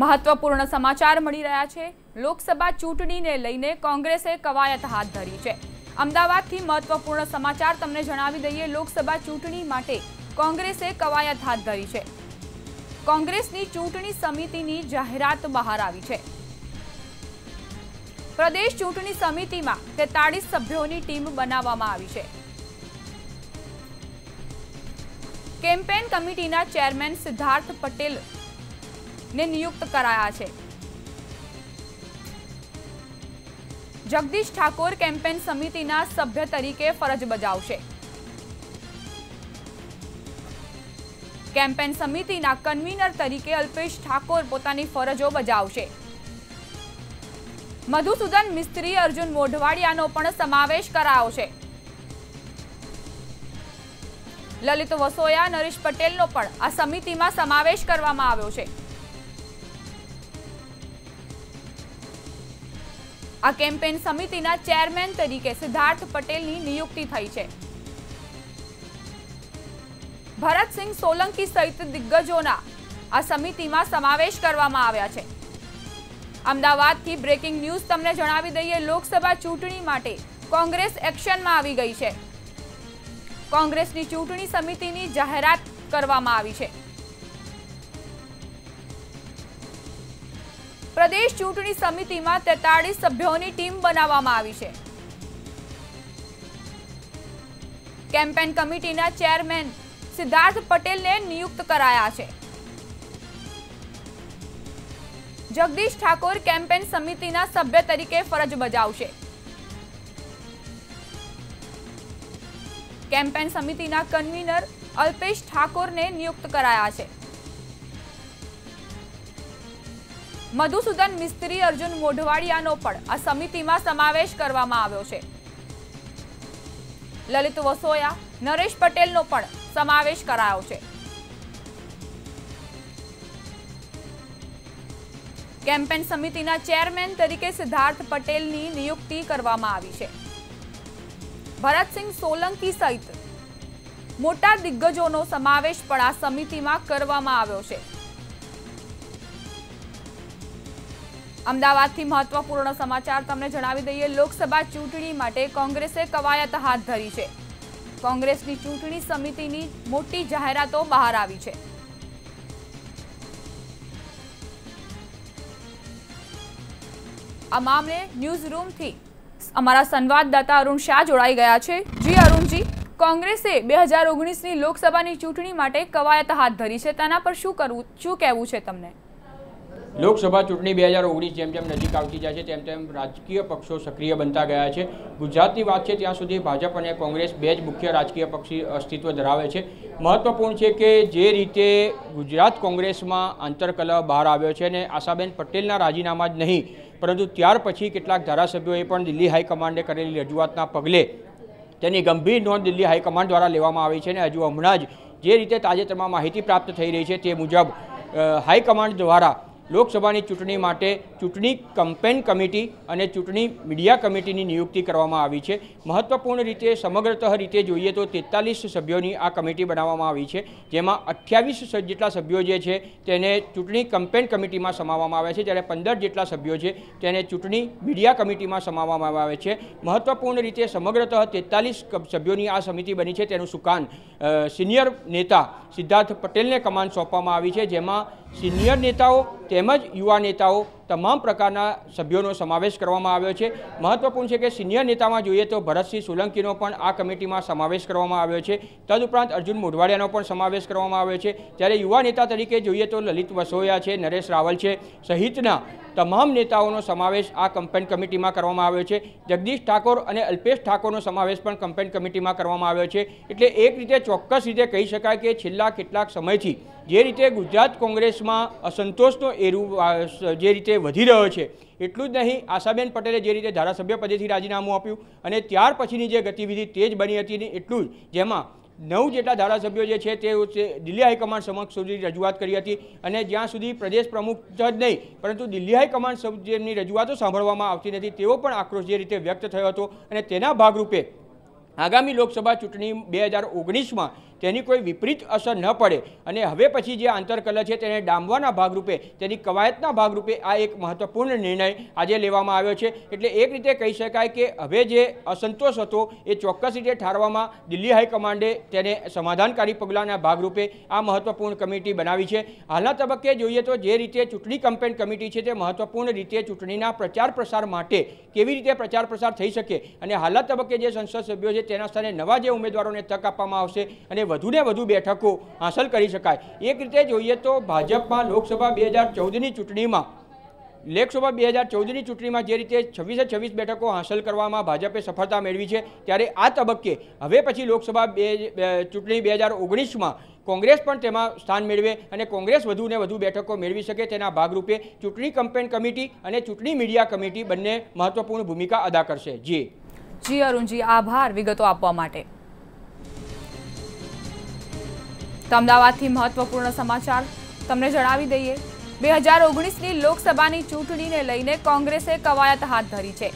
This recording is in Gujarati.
મહત્વપૂર્ણ સમાચાર મળી રહ્યા છે. લોકસભા ચૂંટણીને લઈને કોંગ્રેસે કવાયત હાથ ધરી છે. અમદાવાદથી મહત્વપૂર્ણ સમાચાર તમને જણાવી દઈએ, લોકસભા ચૂંટણી માટે કોંગ્રેસે કવાયત હાથ ધરી છે. કોંગ્રેસની ચૂંટણી સમિતિની જાહેરાત બહાર આવી છે. પ્રદેશ ચૂંટણી સમિતિમાં તેતાળીસ સભ્યોની ટીમ બનાવવામાં આવી છે. કેમ્પેન કમિટીના ચેરમેન સિદ્ધાર્થ પટેલ ને નિયુક્ત કરાયા છે. જગદીશ ઠાકોર કેમ્પેન સમિતિના સભ્ય તરીકે ફરજ બજાવશે. કેમ્પેન સમિતિના કન્વીનર તરીકે અલ્પેશ ઠાકોર પોતાની ફરજો બજાવશે. મધુસૂદન મિસ્ત્રી અર્જુન મોઢવાડિયાનો પણ સમાવેશ કરાયો છે. લલિત વસોયા, નરેશ પટેલનો પણ આ સમિતિમાં સમાવેશ કરવામાં આવ્યો છે. આ કેમ્પેન સમિતિના ચેરમેન તરીકે સિદ્ધાર્થ પટેલની નિયુક્તિ થઈ છે. ભરતસિંહ સોલંકી સહિત દિગ્ગજોના આ સમિતિમાં સમાવેશ કરવામાં આવ્યા છે. અમદાવાદથી બ્રેકિંગ ન્યૂઝ તમને જણાવી દઈએ, લોકસભા ચૂંટણી માટે કોંગ્રેસ એક્શનમાં આવી ગઈ છે. કોંગ્રેસની ચૂંટણી સમિતિની જાહેરાત કરવામાં આવી છે. પ્રદેશ ચૂંટણી સમિતિમાં તેતાળીસ સભ્યોની ટીમ બનાવવામાં આવી છે. કેમ્પેન કમિટીના ચેરમેન સિદ્ધાર્થ પટેલને નિયુક્ત કરાયા છે. જગદીશ ઠાકોર કેમ્પેન સમિતિના સભ્ય તરીકે ફરજ બજાવશે. કેમ્પેન સમિતિના કન્વીનર અલ્પેશ ઠાકોરને નિયુક્ત કરાયા છે. મધુસૂદન મિસ્ત્રી અર્જુન મોઢવાડિયાનો પણ આ સમિતિમાં સમાવેશ કરવામાં આવ્યો છે. લલિત વસોયા, નરેશ પટેલનો પણ સમાવેશ કરાયો છે. કેમ્પેન સમિતિના ચેરમેન તરીકે સિદ્ધાર્થ પટેલની નિયુક્તિ કરવામાં આવી છે. ભરતસિંહ સોલંકી સહિત મોટા દિગ્ગજોનો સમાવેશ પણ આ સમિતિમાં કરવામાં આવ્યો છે. અમદાવાદથી મહત્વપૂર્ણ સમાચાર તમને જણાવી દઈએ. લોકસભા ચૂંટણી માટે કોંગ્રેસે કવાયત હાથ ધરી છે. કોંગ્રેસની ચૂંટણી સમિતિની મોટી જાહેરાતો બહાર આવી છે. આ મામલે ન્યૂઝ રૂમથી અમારા સંવાદદાતા અરુણ શાહ જોડાઈ ગયા છે. જી અરુણજી, કોંગ્રેસે બે હજાર ઓગણીસની લોકસભાની ચૂંટણી માટે કવાયત હાથ ધરી છે. તેના પર શું કરવું, શું કહેવું છે તમને? લોકસભા ચૂંટણી બે હજાર ઓગણીસ જેમ જેમ નજીક આવતી જાય છે, તેમ તેમ રાજકીય પક્ષો સક્રિય બનતા ગયા છે. ગુજરાતની વાત છે, ત્યાં સુધી ભાજપ અને કોંગ્રેસ બે જ મુખ્ય રાજકીય પક્ષી અસ્તિત્વ ધરાવે છે. મહત્વપૂર્ણ છે કે જે રીતે ગુજરાત કોંગ્રેસમાં આંતરકલહ બહાર આવ્યો છે અને આશાબેન પટેલના રાજીનામા જ નહીં, પરંતુ ત્યાર પછી કેટલાક ધારાસભ્યોએ પણ દિલ્હી હાઈકમાન્ડે કરેલી રજૂઆતના પગલે તેની ગંભીર નોંધ દિલ્હી હાઈકમાન્ડ દ્વારા લેવામાં આવી છે અને હજુ હમણાં જ જે રીતે તાજેતરમાં માહિતી પ્રાપ્ત થઈ રહી છે તે મુજબ હાઈકમાન્ડ દ્વારા લોકસભાની ચૂંટણી માટે ચૂંટણી કમ્પેન કમિટી અને ચૂંટણી મીડિયા કમિટીની નિયુક્તિ કરવામાં આવી છે. મહત્વપૂર્ણ રીતે, સમગ્રતઃ રીતે જોઈએ તો તેતાલીસ સભ્યોની આ કમિટી બનાવવામાં આવી છે, જેમાં અઠ્યાવીસ જેટલા સભ્યો જે છે તેને ચૂંટણી કમ્પેન કમિટીમાં સમાવવામાં આવે છે, જ્યારે પંદર જેટલા સભ્યો છે તેને ચૂંટણી મીડિયા કમિટીમાં સમાવવામાં આવે છે. મહત્વપૂર્ણ રીતે, સમગ્રતઃ તેતાલીસ સભ્યોની આ સમિતિ બની છે, તેનું સુકાન સિનિયર નેતા સિદ્ધાર્થ પટેલને કમાન સોંપવામાં આવી છે, જેમાં સિનિયર નેતાઓ તેમજ યુવા નેતાઓ તમામ પ્રકારના સભ્યોનો સમાવેશ કરવામાં આવ્યો છે. મહત્વપૂર્ણ છે કે સિનિયર નેતામાં જોઈએ તો ભરતસિંહ સોલંકીનો પણ આ કમિટીમાં સમાવેશ કરવામાં આવ્યો છે. તદુપરાંત અર્જુન મોઢવાડિયાનો પણ સમાવેશ કરવામાં આવ્યો છે. ત્યારે યુવા નેતા તરીકે જોઈએ તો લલિત વસોયા છે, નરેશ રાવલ છે, સહિતના તમામ નેતાઓનો સમાવેશ આ કમ્પેન કમિટીમાં કરવામાં આવ્યો છે. જગદીશ ઠાકોર અને અલ્પેશ ઠાકોરનો સમાવેશ પણ કમ્પેન કમિટીમાં કરવામાં આવ્યો છે. એટલે એક રીતે ચોક્કસ રીતે કહી શકાય કે છેલ્લા કેટલાક સમયથી જે રીતે ગુજરાત કોંગ્રેસમાં અસંતોષનો એરુ જે રીતે વધી રહ્યો છે. એટલું જ નહીં, આશાબેન પટેલે જે રીતે ધારાસભ્ય પદેથી રાજીનામું આપ્યું અને ત્યાર પછીની જે ગતિવિધિ તેજ બની હતી એટલું જ. જેમાં નવ જેટલા ધારાસભ્યો જે છે તે દિલ્હી હાઈકમાન્ડ સમક્ષ સુધી રજૂઆત કરી હતી અને જ્યાં સુધી પ્રદેશ પ્રમુખ જ નહીં, પરંતુ દિલ્હી હાઈકમાન્ડ જેમની રજૂઆતો સાંભળવામાં આવતી નથી તેવો પણ આક્રોશ જે રીતે વ્યક્ત થયો હતો અને તેના ભાગરૂપે આગામી લોકસભા ચૂંટણી બે હજાર ઓગણીસમાં તેની કોઈ વિપરીત અસર ન પડે. અને હવે પછી જે આંતરકલહ છે તેને ડામવાના ભાગરૂપે, તેની કવાયતના ભાગરૂપે આ એક મહત્વપૂર્ણ નિર્ણય આજે લેવામાં આવ્યો છે. એટલે એક રીતે કહી શકાય કે હવે જે અસંતોષ હતો એ ચોક્કસ રીતે ઠારવામાં દિલ્હી હાઈકમાન્ડે તેને સમાધાનકારી પગલાંના ભાગરૂપે આ મહત્વપૂર્ણ કમિટી બનાવી છે. હાલના તબક્કે જોઈએ તો જે રીતે ચૂંટણી કમ્પેન કમિટી છે તે મહત્વપૂર્ણ રીતે ચૂંટણીના પ્રચાર પ્રસાર માટે કેવી રીતે પ્રચાર પ્રસાર થઈ શકે? અને હાલના તબક્કે જે સંસદ સભ્યો છે તેના સ્થાને નવા જે ઉમેદવારોને તક આપવામાં આવશે અને વધુને વધુ બેઠકો હાંસલ કરી શકાય. એક રીતે જોઈએ તો ભાજપમાં લોકસભા બે હજાર ચૌદની ચૂંટણીમાં, લોકસભા બે હજાર ચૌદની ચૂંટણીમાં જે રીતે છવ્વીસે છવ્વીસ બેઠકો હાંસલ કરવામાં ભાજપે સફળતા મેળવી છે, ત્યારે આ તબક્કે હવે પછી લોકસભા બે ચૂંટણી બે હજાર ઓગણીસમાં કોંગ્રેસ પણ તેમાં સ્થાન મેળવે અને કોંગ્રેસ વધુને વધુ બેઠકો મેળવી શકે તેના ભાગરૂપે ચૂંટણી કમ્પેન કમિટી અને ચૂંટણી મીડિયા કમિટી બંને મહત્વપૂર્ણ ભૂમિકા અદા કરશે. જી. જી અરુણજી, આભાર વિગતો આપવા માટે. તો અમદાવાદથી મહત્વપૂર્ણ સમાચાર તમને જણાવી દઈએ. બે હજાર ઓગણીસની લોકસભાની ચૂંટણીને લઈને કોંગ્રેસે કવાયત હાથ ધરી છે.